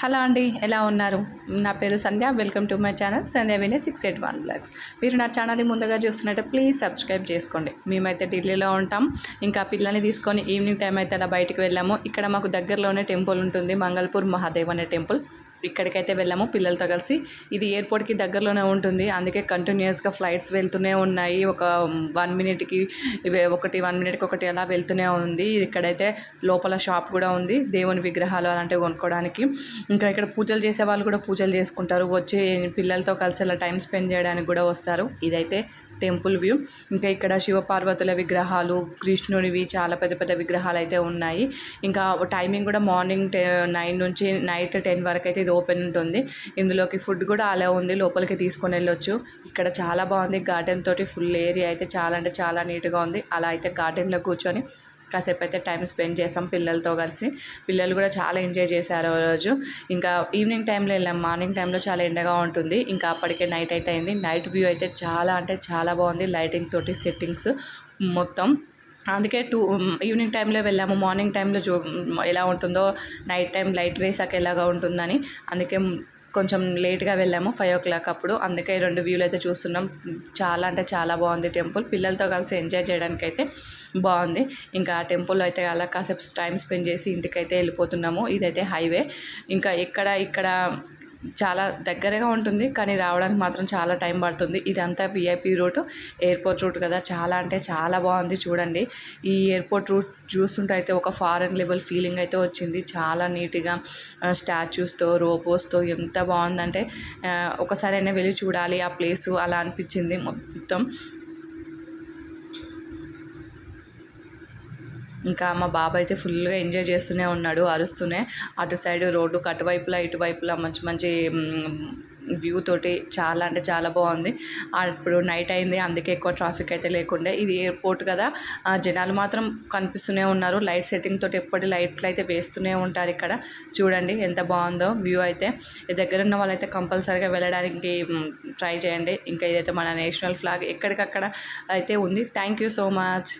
Hello అండి ఎలా ఉన్నారు? నా పేరు Sandhya welcome to my channel Sandhya వినే సిక్స్ ఎయిట్ వన్ బ్లాగ్స్. మీరు నా ఛానల్ని ముందుగా చూస్తున్నట్టు ప్లీజ్ సబ్స్క్రైబ్ చేసుకోండి. మేమైతే ఢిల్లీలో ఉంటాం. ఇంకా పిల్లల్ని తీసుకొని ఈవినింగ్ టైం అయితే అలా బయటకు వెళ్ళాము. ఇక్కడ మాకు దగ్గరలోనే టెంపుల్ ఉంటుంది మంగళపూర్ మహాదేవ్ అనే టెంపుల్. ఇక్కడికైతే వెళ్ళాము పిల్లలతో కలిసి. ఇది ఎయిర్పోర్ట్కి దగ్గరలోనే ఉంటుంది. అందుకే కంటిన్యూస్గా ఫ్లైట్స్ వెళ్తూనే ఉన్నాయి. ఒక వన్ మినిట్కి ఒకటి వన్ మినిట్కి ఒకటి అలా వెళ్తూనే ఉంది. ఇక్కడైతే లోపల షాప్ కూడా ఉంది దేవుని విగ్రహాలు అలాంటివి కొనుక్కోవడానికి ఇంకా ఇక్కడ పూజలు చేసే వాళ్ళు కూడా పూజలు చేసుకుంటారు. వచ్చి పిల్లలతో కలిసి అలా టైం స్పెండ్ చేయడానికి కూడా వస్తారు. ఇదైతే టెంపుల్ వ్యూ. ఇంకా ఇక్కడ శివపార్వతుల విగ్రహాలు కృష్ణునివి చాలా పెద్ద పెద్ద విగ్రహాలు అయితే ఉన్నాయి. ఇంకా టైమింగ్ కూడా మార్నింగ్ టె నైన్ నుంచి నైట్ టెన్ వరకు అయితే ఇది ఓపెన్ ఉంటుంది. ఇందులోకి ఫుడ్ కూడా అలా ఉంది. లోపలికి తీసుకొని వెళ్ళొచ్చు. ఇక్కడ చాలా బాగుంది. గార్డెన్ తోటి ఫుల్ ఏరియా అయితే చాలా అంటే చాలా నీట్గా ఉంది. అలా అయితే గార్డెన్లో కూర్చొని కాసేపు అయితే టైం స్పెండ్ చేసాం పిల్లలతో కలిసి. పిల్లలు కూడా చాలా ఎంజాయ్ చేశారు ఆ రోజు. ఇంకా ఈవినింగ్ టైంలో వెళ్ళాం. మార్నింగ్ టైంలో చాలా ఎండగా ఉంటుంది. ఇంకా అప్పటికే నైట్ అయితే అయింది. నైట్ వ్యూ అయితే చాలా అంటే చాలా బాగుంది. లైటింగ్ తోటి సెట్టింగ్స్ మొత్తం. అందుకే టూ ఈవినింగ్ టైంలో వెళ్ళాము. మార్నింగ్ టైంలో చూ ఎలా ఉంటుందో నైట్ టైం లైట్ వేసాక ఎలాగా ఉంటుందని. అందుకే కొంచెం లేట్గా వెళ్ళాము ఫైవ్ ఓ క్లాక్ అప్పుడు. అందుకే రెండు వ్యూలు అయితే చూస్తున్నాం. చాలా అంటే చాలా బాగుంది టెంపుల్. పిల్లలతో కలిసి ఎంజాయ్ చేయడానికి అయితే బాగుంది. ఇంకా ఆ టెంపుల్ అయితే అలా కాసేపు టైం స్పెండ్ చేసి ఇంటికైతే వెళ్ళిపోతున్నాము. ఇదైతే హైవే. ఇంకా ఎక్కడ ఇక్కడ చాలా దగ్గరగా ఉంటుంది కానీ రావడానికి మాత్రం చాలా టైం పడుతుంది. ఇదంతా విఐపి రూట్ ఎయిర్పోర్ట్ రూట్ కదా. చాలా అంటే చాలా బాగుంది చూడండి. ఈ ఎయిర్పోర్ట్ రూట్ చూస్తుంటే అయితే ఒక ఫారెన్ లెవెల్ ఫీలింగ్ అయితే వచ్చింది. చాలా నీట్గా స్టాచ్యూస్తో రోపోస్తో ఎంత బాగుందంటే ఒకసారి అయినా వెళ్ళి చూడాలి ఆ ప్లేసు అలా అనిపించింది మొత్తం. ఇంకా మా బాబు అయితే ఫుల్గా ఎంజాయ్ చేస్తూనే ఉన్నాడు అరుస్తూనే. అటు సైడ్ రోడ్డు కటువైపులా ఇటువైపులా మంచి మంచి వ్యూ తోటి చాలా అంటే చాలా బాగుంది. ఇప్పుడు నైట్ అయింది అందుకే ఎక్కువ ట్రాఫిక్ అయితే లేకుండే. ఇది ఎయిర్పోర్ట్ కదా జనాలు మాత్రం కనిపిస్తూనే ఉన్నారు. లైట్ సెట్టింగ్ తోటి ఎప్పటి లైట్లు అయితే వేస్తూనే ఉంటారు ఇక్కడ. చూడండి ఎంత బాగుందో వ్యూ అయితే. దగ్గర ఉన్న వాళ్ళైతే కంపల్సరీగా వెళ్ళడానికి ట్రై చేయండి. ఇంకా ఇదైతే మన నేషనల్ ఫ్లాగ్ ఎక్కడికక్కడ అయితే ఉంది. Thank you so much.